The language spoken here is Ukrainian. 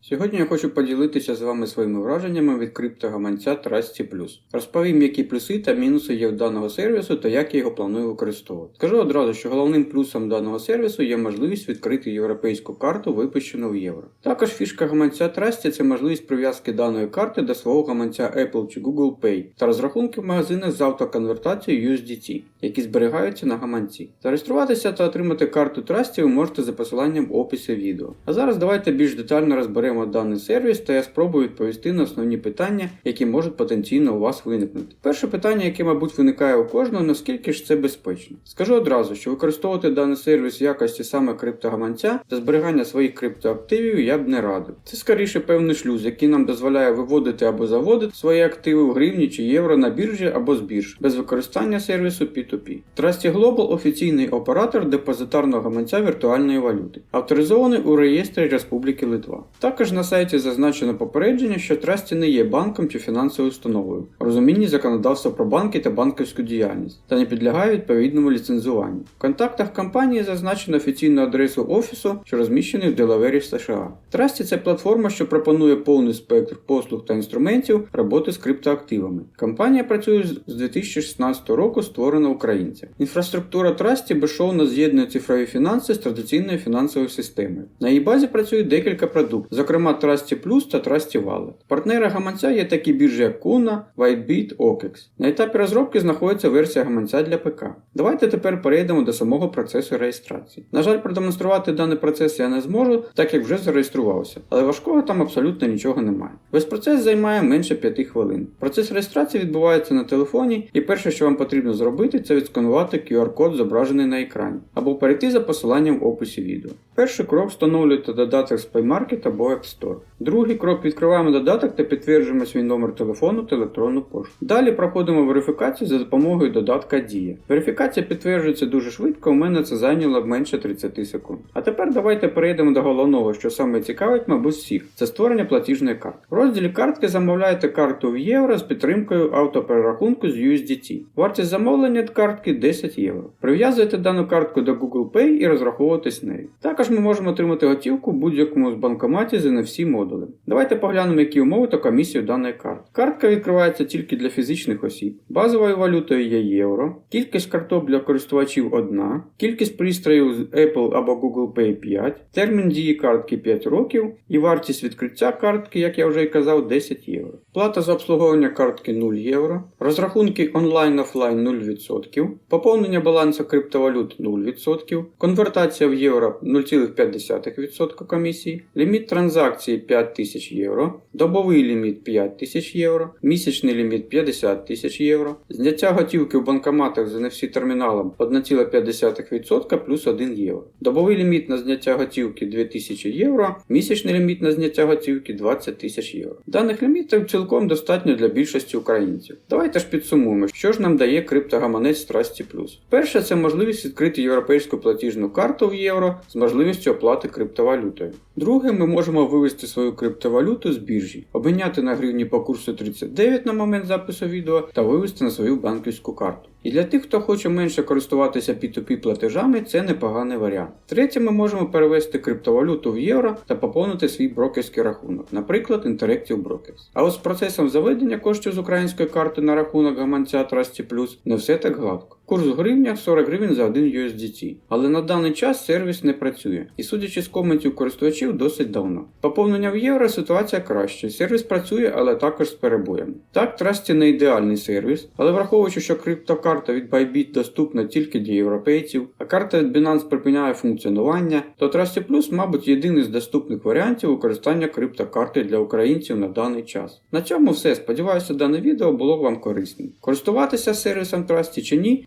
Сьогодні я хочу поділитися з вами своїми враженнями від криптогаманця Trusty+. Розповім, які плюси та мінуси є в даного сервісу та як я його планую використовувати. Скажу одразу, що головним плюсом даного сервісу є можливість відкрити європейську карту, випущену в євро. Також фішка гаманця Trusty – це можливість прив'язки даної карти до свого гаманця Apple чи Google Pay та розрахунки в магазинах з автоконвертацією USDT, які зберігаються на гаманці. Зареєструватися та отримати карту Trusty ви можете за посиланням в описі відео. А зараз давайте більш детально розберемо даний сервіс та я спробую відповісти на основні питання, які можуть потенційно у вас виникнути. Перше питання, яке, мабуть, виникає у кожного, наскільки ж це безпечно. Скажу одразу, що використовувати даний сервіс в якості саме криптогаманця та зберігання своїх криптоактивів я б не радив. Це скоріше певний шлюз, який нам дозволяє виводити або заводити свої активи в гривні чи євро на біржі або з бірж, без використання сервісу P2P. Trusty Global офіційний оператор депозитарного гаманця віртуальної валюти, авторизований у реєстрі Республіки Литва. Також на сайті зазначено попередження, що Trusty не є банком чи фінансовою установою, розумінні законодавства про банки та банківську діяльність, та не підлягає відповідному ліцензуванню. В контактах компанії зазначено офіційну адресу офісу, що розміщений в Делавері США. Trusty – це платформа, що пропонує повний спектр послуг та інструментів роботи з криптоактивами. Компанія працює з 2016 року, створена українцями. Інфраструктура Trusty безшовно з'єднує цифрові фінанси з традиційною фінансовою системою. На її базі працює декілька продуктів, зокрема Trusty Plus та Trusty Wallet. Партнери гаманця є такі біржі, як Kuna, WhiteBit, OKEX. На етапі розробки знаходиться версія гаманця для ПК. Давайте тепер перейдемо до самого процесу реєстрації. На жаль, продемонструвати даний процес я не зможу, так як вже зареєструвався, але важкого там абсолютно нічого немає. Весь процес займає менше 5 хвилин. Процес реєстрації відбувається на телефоні, і перше, що вам потрібно зробити, це відсканувати QR-код, зображений на екрані, або перейти за посиланням в описі відео. Перший крок встановлюєте додаток з PayMarket або App Store. Другий крок відкриваємо додаток та підтверджуємо свій номер телефону та електронну пошту. Далі проходимо верифікацію за допомогою додатка Дія. Верифікація підтверджується дуже швидко, у мене це зайняло менше 30 секунд. А тепер давайте перейдемо до головного, що саме цікавить, мабуть, всіх. Це створення платіжної картки. В розділі картки замовляєте карту в євро з підтримкою автоперерахунку з USDT. Вартість замовлення картки 10 євро. Прив'язуєте дану картку до Google Pay і розраховуєтесь нею. Також ми можемо отримати готівку в будь-якому з банкоматів з всі модули. Давайте поглянемо, які умови та комісію даної картки. Картка відкривається тільки для фізичних осіб. Базовою валютою є євро, кількість карток для користувачів одна, кількість пристроїв з Apple або Google Pay 5, термін дії картки 5 років і вартість відкриття картки, як я вже і казав, 10 євро. Плата за обслуговування картки 0 євро, розрахунки онлайн-офлайн 0%, поповнення балансу криптовалют 0%, конвертація в євро 0,5% комісії, ліміт транзакції 5000 євро, добовий ліміт 5000 євро, місячний ліміт 50 тисяч євро, зняття готівки в банкоматах з NFC терміналом 1,5% плюс 1 євро, добовий ліміт на зняття готівки 2000 євро, місячний ліміт на зняття готівки 20 тисяч євро. Даних лімітів цілком достатньо для більшості українців. Давайте ж підсумуємо, що ж нам дає криптогаманець Trusty Плюс. Перше, це можливість відкрити європейську платіжну карту в євро з можливістю оплати криптовалютою. Друге, ми можемо вивести свою криптовалюту з біржі, обміняти на гривні по курсу 39 на момент запису відео та вивести на свою банківську карту. І для тих, хто хоче менше користуватися P2P платежами, це непоганий варіант. Третє, ми можемо перевести криптовалюту в євро та поповнити свій брокерський рахунок, наприклад, Interactive Brokers. А от з процесом заведення коштів з української карти на рахунок гаманця Trusty Plus не все так гладко. Курс в гривнях 40 гривень за 1 USDT. Але на даний час сервіс не працює. І судячи з коментів користувачів досить давно. Поповнення в євро ситуація краще. Сервіс працює, але також з перебоями. Так, Trusty не ідеальний сервіс, але враховуючи, що криптокарта від Bybit доступна тільки для європейців, а карта від Binance припиняє функціонування, то Trusty Plus, мабуть, єдиний з доступних варіантів використання криптокарти для українців на даний час. На цьому все. Сподіваюся, дане відео було вам корисним. Користуватися сервісом Trusty чи ні,